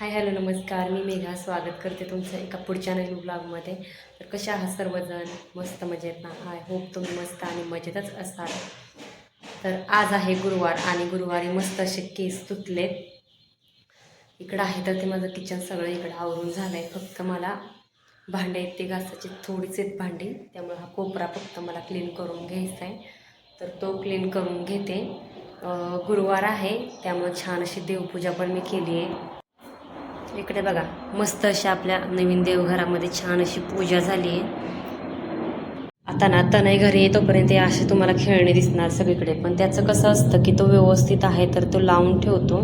Hi hello नमस्कार. मी मेघा. स्वागत करते तुमचं एका पुढच्या नवीन ब्लॉगमध्ये. तर कशा आहात सर्वजण? मस्त मजेत ना? आय होप तुम्ही मस्त आणि मजेतच असाल. तर आज आहे गुरुवार आणि गुरुवारी मस्त असे केस तुटलेत. इकडं आहे तर ते माझं किचन सगळं इकडं आवरून झालं आहे फक्त मला भांडे आहेत ते घासाचे थोडीच आहेत भांडी. त्यामुळे हा कोपरा फक्त मला क्लीन करून घ्यायचा आहे. तर तो क्लीन करून घेते. गुरुवार आहे त्यामुळे छान अशी देवपूजा पण मी केली आहे. इकडे बघा मस्त अशा आपल्या नवीन देवघरामध्ये छान अशी पूजा झाली. आहे आता ना तनय घरी येतोपर्यंत असे तुम्हाला खेळणे दिसणार सगळीकडे. पण त्याचं कसं असतं की तो व्यवस्थित आहे तर तो लावून ठेवतो.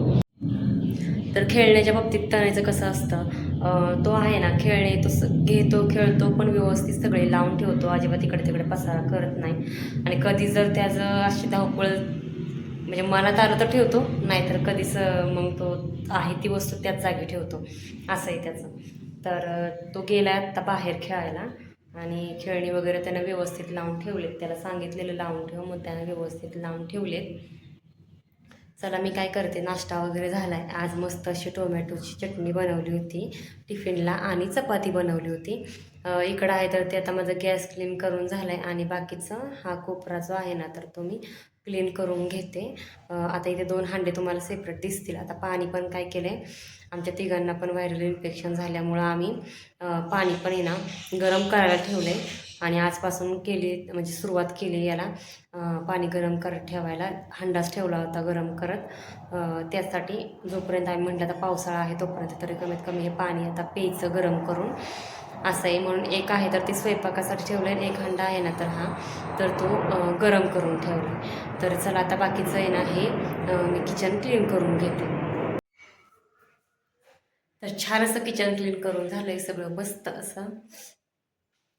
तर खेळण्याच्या बाबतीत तणायचं कसं असतं तो आहे ना खेळणे तो घेतो खेळतो पण व्यवस्थित सगळे लावून ठेवतो. अजिबात इकडे तिकडे पसारा करत नाही. आणि कधी जर त्याचं अशी धावपळ म्हणजे मनात आलं तर ठेवतो नाहीतर कधीच मग तो आहे ती वस्तू त्याच जागी ठेवतो. असं आहे त्याचं. तर तो गेला आत्ता बाहेर खेळायला आणि खेळणी वगैरे त्यानं व्यवस्थित लावून ठेवलेत. त्याला सांगितलेलं लावून ठेव मग त्यानं व्यवस्थित लावून ठेवलेत. चला मी काय करते नाश्ता वगैरे झाला आहे आज मस्त अशी टोमॅटोची चटणी बनवली होती टिफिनला आणि चपाती बनवली होती. इकडं आहे तर ते आता माझं गॅस क्लीन करून झालं आहे आणि बाकीचं हा कोपरा जो आहे ना तर तो मी क्लीन करून घेते. आता इथे दोन हांडे तुम्हाला सेपरेट दिसतील. आता पाणी पण काय केलं आहे आमच्या तिघांना पण व्हायरल इन्फेक्शन झाल्यामुळं आम्ही पाणी पण आहे ना गरम करायला ठेवलं आहे आणि आजपासून केली म्हणजे सुरुवात केली याला. पाणी गरम करत ठेवायला हंडाच ठेवला होता गरम करत. त्यासाठी जोपर्यंत आम्ही म्हटलं आता पावसाळा आहे तोपर्यंत तरी कमीत कमी हे पाणी आता प्यायचं गरम करून असं आहे म्हणून एक आहे तर ते स्वयंपाकासाठी ठेवलं आहे एक हंडा आहे ना तर हा. तर तो गरम करून ठेवला आहे तर चला आता बाकीचं आहे ना हे मी किचन क्लीन करून घेते. तर छान असं किचन क्लीन करून झालं आहे सगळं मस्त असं.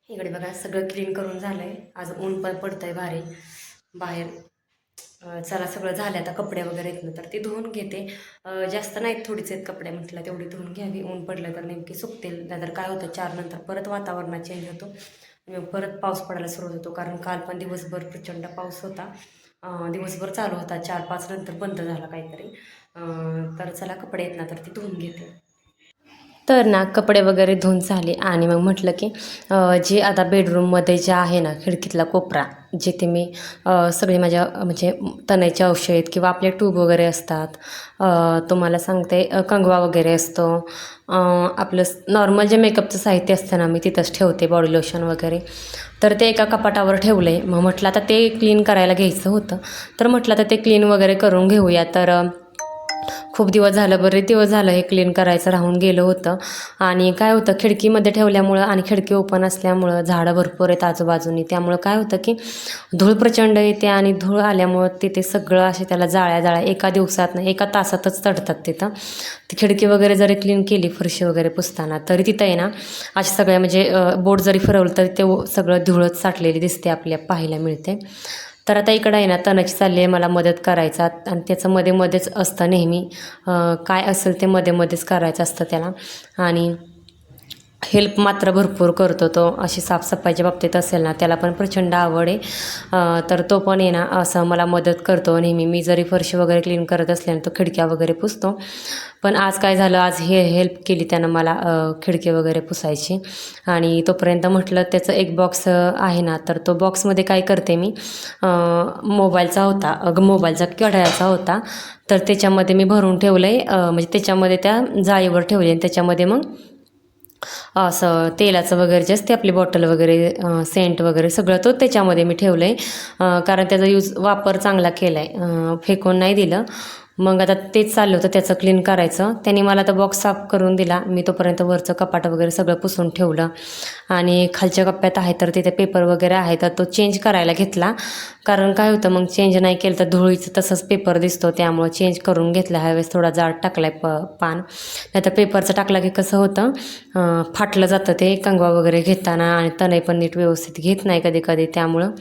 इकडे बघा सगळं क्लीन करून झालं आहे आज ऊन पण पडतं आहे भारी. बाहेर चला सगळं झालं आता कपडे वगैरे येतलं तर ते धुवून घेते. जास्त नाहीत थोडीच आहेत कपडे म्हटलं तेवढी धुवून घ्यावी. ऊन पडलं तर नेमकी सुकतील. नाहीतर काय होतं चार नंतर परत वातावरणात चेंज होतो. मग परत पाऊस पडायला सुरुवात होतो कारण काल पण दिवसभर प्रचंड पाऊस होता. दिवसभर चालू होता. चार पाच नंतर बंद झाला काहीतरी. तर चला कपडे येत ना तर ती धुवून घेते. तर ना कपडे वगैरे धुवून झाले आणि मग म्हटलं की जे आता बेडरूममध्ये जे आहे ना खिडकीतला कोपरा जिथे मी सगळे माझ्या म्हणजे तणायचे औषध किंवा आपले ट्यूब वगैरे असतात तुम्हाला सांगते कंगवा वगैरे असतो आपलं नॉर्मल जे मेकअपचं साहित्य असतं ना मी तिथंच ठेवते बॉडी लोशन वगैरे. तर ते एका कपाटावर ठेवलं आहे मग म्हटलं आता ते क्लीन करायला घ्यायचं होतं. तर म्हटलं आता ते क्लीन वगैरे करून घेऊया तर खूप दिवस झालं बरे दिवस झालं हे क्लीन करायचं राहून गेलं होतं. आणि काय होतं खिडकीमध्ये ठेवल्यामुळं आणि खिडकी ओपन असल्यामुळं झाडं भरपूर आहेत आजूबाजूनी. त्यामुळं काय होतं की धूळ प्रचंड येते आणि धूळ आल्यामुळं तिथे सगळं असे त्याला जाळ्या जाळ्या एका दिवसात नाही एका तासातच तडतात तिथं. ती खिडकी वगैरे जरी क्लीन केली फरशी वगैरे पुसताना तरी तिथं आहे ना असे सगळ्या म्हणजे बोट जरी फिरवलं तरी ते सगळं धुळच साठलेली दिसते आपल्या पाहायला मिळते. तर आता इकडं आहे ना तणाची चालली आहे मला मदत करायचा. आणि त्याचं मध्ये मध्येच असतं नेहमी. काय असेल ते मध्ये मध्येच करायचं असतं त्याला. आणि हेल्प मात्र भरपूर करतो तो. अशी साफसफाईच्या बाबतीत असेल ना त्याला पण प्रचंड आवड आहे. तर तो पण आहे ना असं मला मदत करतो. नेहमी मी जरी फरशी वगैरे क्लीन करत असले ना तो खिडक्या वगैरे पुसतो. पण आज काय झालं आज हे हेल्प केली त्यानं मला खिडकी वगैरे पुसायची. आणि तोपर्यंत म्हटलं त्याचं एक बॉक्स आहे ना तर तो बॉक्समध्ये काय करते मी मोबाईलचा होता अगं मोबाईलचा कढायाचा होता. तर त्याच्यामध्ये मी भरून ठेवलं आहे म्हणजे त्याच्यामध्ये त्या जाळीवर ठेवले आणि त्याच्यामध्ये मग असं तेलाचं वगैरे जे असते आपली बॉटल वगैरे सेंट वगैरे सगळं तो त्याच्यामध्ये मी ठेवलं आहे कारण त्याचा यूज वापर चांगला केला आहे फेकून नाही दिलं. मग आता तेच चाललं होतं त्याचं क्लीन करायचं. त्यांनी मला तर बॉक्स साफ करून दिला. मी तोपर्यंत वरचं कपाट वगैरे सगळं पुसून ठेवलं. आणि खालच्या कप्प्यात आहे तर तिथे पेपर वगैरे आहे तर तो चेंज करायला घेतला. कारण काय होतं मग चेंज नाही केलं तर धुळीचं तसंच पेपर दिसतो. त्यामुळं चेंज करून घेतला. ह्यावेळेस थोडा जाड टाकला आहे प पान. नाही तर पेपरचं टाकला की कसं होतं फाटलं जातं ते कंगवा वगैरे घेताना. आणि तणई पण नीट व्यवस्थित घेत नाही कधी कधी त्यामुळं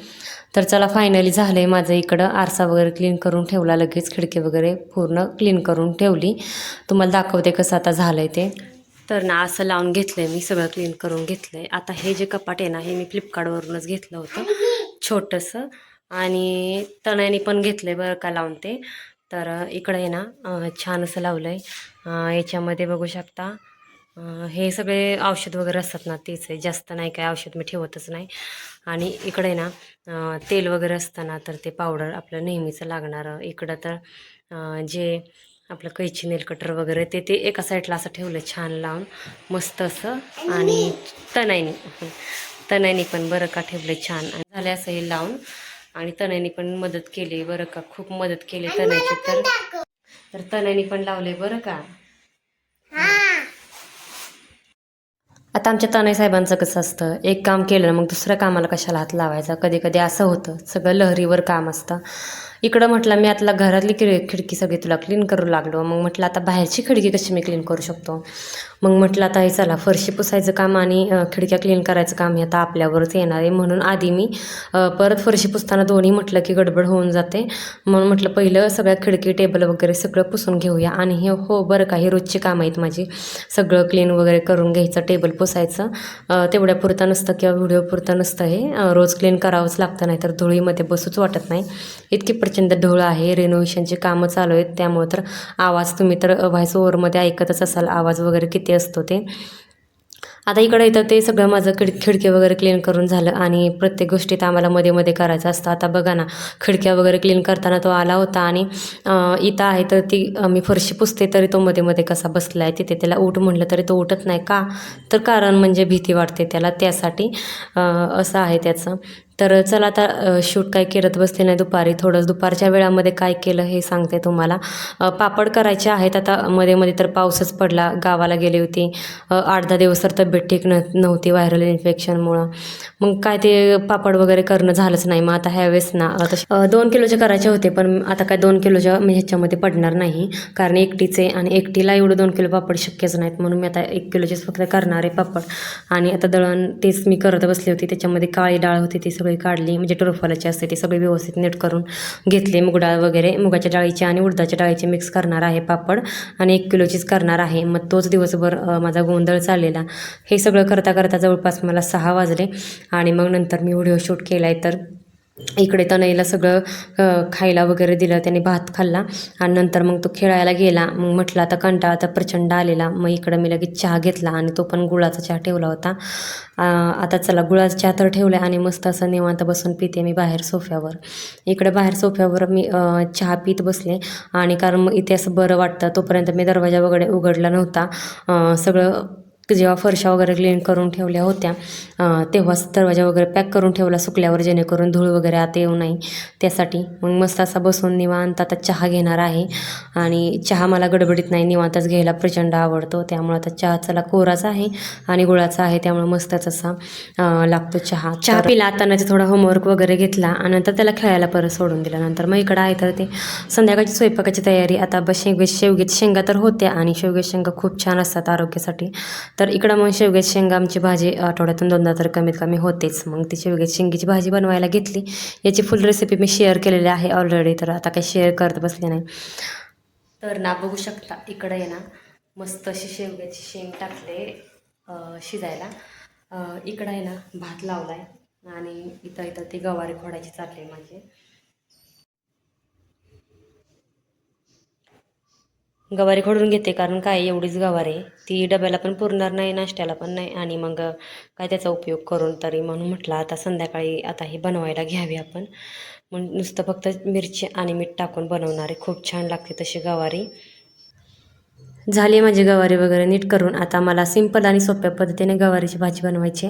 तर चला फायनली झालं आहे माझं इकडं. आरसा वगैरे क्लीन करून ठेवला लगेच खिडकी वगैरे पूर्ण क्लीन करून ठेवली. तुम्हाला दाखवते कसं आता झालं आहे ते. तर ना असं लावून घेतलं आहे मी सगळं क्लीन करून घेतलं आहे आता हे जे कपाट आहे ना हे मी फ्लिपकार्टवरूनच घेतलं होतं छोटंसं. आणि तण्याने पण घेतलं आहे बरं का लावून ते. तर इकडं आहे ना छान असं लावलं आहे याच्यामध्ये बघू शकता. हे सगळे औषध वगैरे असतात ना तेच आहे. जास्त नाही काय औषध मी ठेवतच नाही. आणि इकडे ना तेल वगैरे असताना तर ते पावडर आपलं नेहमीचं लागणारं. इकडं तर जे आपलं कैची नेल कटर वगैरे ते ते एका साईडला असं ठेवलं छान लावून मस्त असं. आणि तनाईनी तनाईनी पण बरं का ठेवलं छान. आणि झाले असं हे लावून. आणि तनाईनी पण मदत केली बरं का. खूप मदत केली तनाईची तर. तर तनाईनी पण लावले बरं का. आता आमच्या तनय साहेबांचं कसं असतं? एक काम केलं मग दुसऱ्या कामाला कशाला हात लावायचा? कधी कधी असं होतं. सगळं लहरीवर काम असतं. इकडं म्हटलं मी आता घरातली किड खिडकी सगळी तुला क्लीन करू लागलो. मग म्हटलं आता बाहेरची खिडकी कशी मी क्लीन करू शकतो? मग म्हटलं आता हे चला फरशी पुसायचं काम आणि खिडक्या क्लीन करायचं काम हे आता आपल्यावरच येणार आहे. म्हणून आधी मी परत फरशी पुसताना दोन्ही म्हटलं की गडबड होऊन जाते. म्हणून म्हटलं पहिलं सगळ्या खिडकी टेबल वगैरे सगळं पुसून घेऊया आणि हे हो बरं का हे रोजची कामं आहेत माझी. सगळं क्लीन वगैरे करून घ्यायचं टेबल पुसायचं. तेवढ्या पुरता नसतं किंवा व्हिडिओ पुरतं नसतं हे. रोज क्लीन करावंच लागतं नाही तर धुळीमध्ये बसूच वाटत नाही. इतकी प्रचंड ढोळ आहे रेनोव्हेशनची कामं चालू आहेत त्यामुळं तर आवाज तुम्ही तर व्हॉइस ओव्हरमध्ये ऐकतच असाल. आवाज वगैरे किती असतो ते. आता इकडं इथं ते सगळं माझं खिड खिडकी वगैरे क्लीन करून झालं आणि प्रत्येक गोष्टीत आम्हाला मध्ये मध्ये करायचं असतं. आता बघा ना खिडक्या वगैरे क्लीन करताना तो आला होता आणि इथं आहे तर ती मी फरशी पुसते तरी तो मध्ये मध्ये कसा बसला आहे तिथे त्याला उठ म्हटलं तरी तो उठत नाही. का? तर कारण म्हणजे भीती वाटते त्याला. त्यासाठी असं आहे त्याचं. तर चला आता शूट काय करत बसते नाही दुपारी. थोडंच दुपारच्या वेळामध्ये काय केलं हे सांगते तुम्हाला. पापड करायचे आहेत आता मध्ये मध्ये तर पाऊसच पडला. गावाला गेली होती. आठ दहा दिवस तर तब्येत ठीक न नव्हती व्हायरल इन्फेक्शनमुळं. मग काय ते पापड वगैरे करणं झालंच नाही. मग आता ह्यावेळेस ना आता दोन किलोचे करायचे होते पण आता काय दोन किलोच्या म्हणजे ह्याच्यामध्ये पडणार नाही. कारण एकटीचे आणि एकटीला एवढं दोन किलो पापड शक्यच नाहीत. म्हणून मी आता एक किलोचेच फक्त करणार आहे पापड. आणि आता दळण तेच मी करत बसली होती. त्याच्यामध्ये काळी डाळ होती ती सगळी काढली म्हणजे टोरफालाची असते ती सगळी व्यवस्थित नीट करून घेतली. मुग डाळ वगैरे मुगाच्या डाळीची आणि उडदाच्या डाळीची मिक्स करणार आहे पापड आणि एक किलोचीच करणार आहे. मग तोच दिवसभर माझा गोंधळ चाललेला. हे सगळं करता करता जवळपास मला सहा वाजले आणि मग नंतर मी व्हिडिओ शूट केला आहे तर इकडे तनईला सगळं खायला वगैरे दिलं त्याने भात खाल्ला आणि नंतर मग तो खेळायला गेला. मग म्हटलं आता कंटाळा आता प्रचंड आलेला. मग इकडं मी लगेच चहा घेतला आणि तो पण गुळाचा चहा ठेवला होता. आता चला गुळाचा चहा तर ठेवला आणि मस्त असं निवांत बसून पिते मी बाहेर सोफ्यावर. इकडे बाहेर सोफ्यावर मी चहा पित बसले आणि कारण मग इथे असं बरं वाटतं तोपर्यंत मी दरवाजा वगैरे उघडला नव्हता. सगळं जेव्हा फरशा वगैरे क्लीन करून ठेवल्या होत्या तेव्हाच दरवाजा वगैरे पॅक करून ठेवला सुकल्यावर जेणेकरून धूळ वगैरे आत येऊ नये. त्यासाठी मग मस्त असा बसून निवांत आता चहा घेणार आहे. आणि चहा मला गडबडीत नाही निवांतच घ्यायला प्रचंड आवडतो. त्यामुळे आता चहा चला कोराचा आहे आणि गुळाचा आहे त्यामुळे मस्तच असा लागतो चहा. चहा पिला आता थोडा होमवर्क वगैरे घेतला आणि नंतर त्याला खेळायला परत सोडून दिला. नंतर मग इकडं आहे तर ते संध्याकाळची स्वयंपाकाची तयारी. आता बस शेवगे शेवग्याची शेंगा तर होत्या आणि शेवग्याची शेंगा खूप छान असतात आरोग्यासाठी. तर इकडं मग शेवग्याची शेंगा आमची भाजी आठवड्यातून दोनदा तर कमीत कमी होतेच. मग ती शेवग्याची शेंगीची भाजी बनवायला घेतली. याची फुल रेसिपी मी शेअर केलेली आहे ऑलरेडी तर आता काही शेअर करत बसले नाही. तर ना बघू शकता इकडं आहे ना मस्त अशी शेवग्याची शेंग टाकले शिजायला. इकडं आहे ना भात लावला आहे आणि इथं इथं ती गवारी खोडायची चालली आहे माझी. गवारी खोडून घेते कारण काय एवढीच गवार आहे. ती डब्याला पण पुरणार नाही नाश्त्याला पण नाही आणि मग काय त्याचा उपयोग करून तरी म्हणून म्हटलं आता संध्याकाळी आता हे बनवायला घ्यावी आपण. मग नुसतं फक्त मिरची आणि मीठ टाकून बनवणारे खूप छान लागते तशी गवारी. झाली माझी गवारी वगैरे नीट करून. आता मला सिंपल आणि सोप्या पद्धतीने गवारीची भाजी बनवायची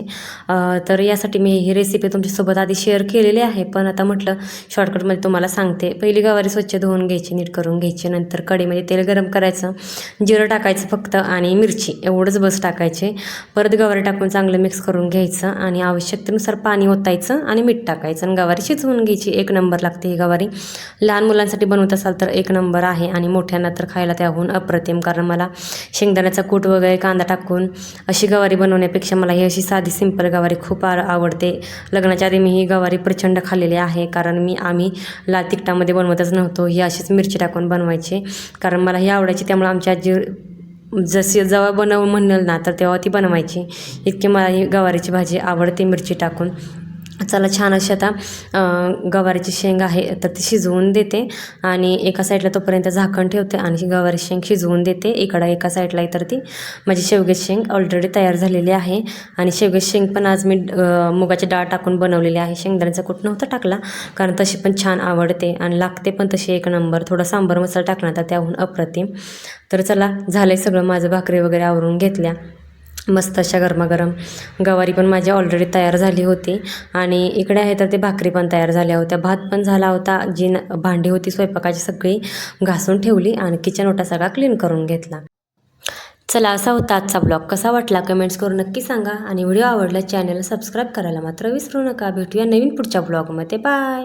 तर यासाठी मी ही रेसिपी तुमच्यासोबत आधी शेअर केलेली आहे. पण आता म्हटलं शॉर्टकटमध्ये तुम्हाला सांगते. पहिली गवारी स्वच्छ धुवून घ्यायची नीट करून घ्यायची. नंतर कढीमध्ये तेल गरम करायचं. जिरं टाकायचं फक्त आणि मिरची एवढंच बस टाकायचे. परत गवारी टाकून चांगलं मिक्स करून घ्यायचं आणि आवश्यकतेनुसार पाणी ओतायचं आणि मीठ टाकायचं. आणि गवारी शिजवून घ्यायची. एक नंबर लागते ही गवारी. लहान मुलांसाठी बनवत असाल तर एक नंबर आहे आणि मोठ्यांना तर खायला त्याहून अप्रतिम कारण मला शेंगदाण्याचा कूट वगैरे कांदा टाकून अशी गवारी बनवण्यापेक्षा मला ही अशी साधी सिंपल गवारी खूप आ आवडते. लग्नाच्या आधी मी ही गवारी प्रचंड खाल्लेली आहे कारण मी आम्ही लाल तिखटामध्ये बनवतच नव्हतो. ही अशीच मिरची टाकून बनवायची कारण मला ही आवडायची त्यामुळे आमची आजी जशी जेव्हा बनव म्हणेल ना तर तेव्हा ती बनवायची. इतकी मला ही गवारीची भाजी आवडते मिरची टाकून. चला छान अशी आता गवारीची शेंग आहे तर ती शिजवून देते. आणि एका साईडला तोपर्यंत झाकण ठेवते आणि गवारी शेंग शिजवून देते. इकडं एका साईडला तर ती माझी शेवग्याची शेंग ऑलरेडी तयार झालेली आहे. आणि शेवग्याची शेंग पण आज मी अं, मुगाची डाळ टाकून बनवलेली आहे. शेंगदाण्याचा कुठं नव्हता टाकला कारण तशी पण छान आवडते आणि लागते पण तशी एक नंबर. थोडा सांबार मसाला टाकला तर त्याहून अप्रतिम. तर चला झालं आहे सगळं. माझं भाकरी वगैरे आवरून घेतल्या. मस्त अशा गरमागरम गवारी पण माझी ऑलरेडी तयार झाली होती. आणि इकडे आहे तर ते भाकरी पण तयार झाल्या होत्या. भात पण झाला होता. जी न भांडी होती स्वयंपाकाची सगळी घासून ठेवली आणि किचन ओटा सगळा क्लीन करून घेतला. चला असा होता आजचा ब्लॉग कसा वाटला कमेंट्स करून नक्की सांगा. आणि व्हिडिओ आवडला चॅनल सबस्क्राईब करायला मात्र विसरू नका. भेटूया नवीन पुढच्या ब्लॉगमध्ये बाय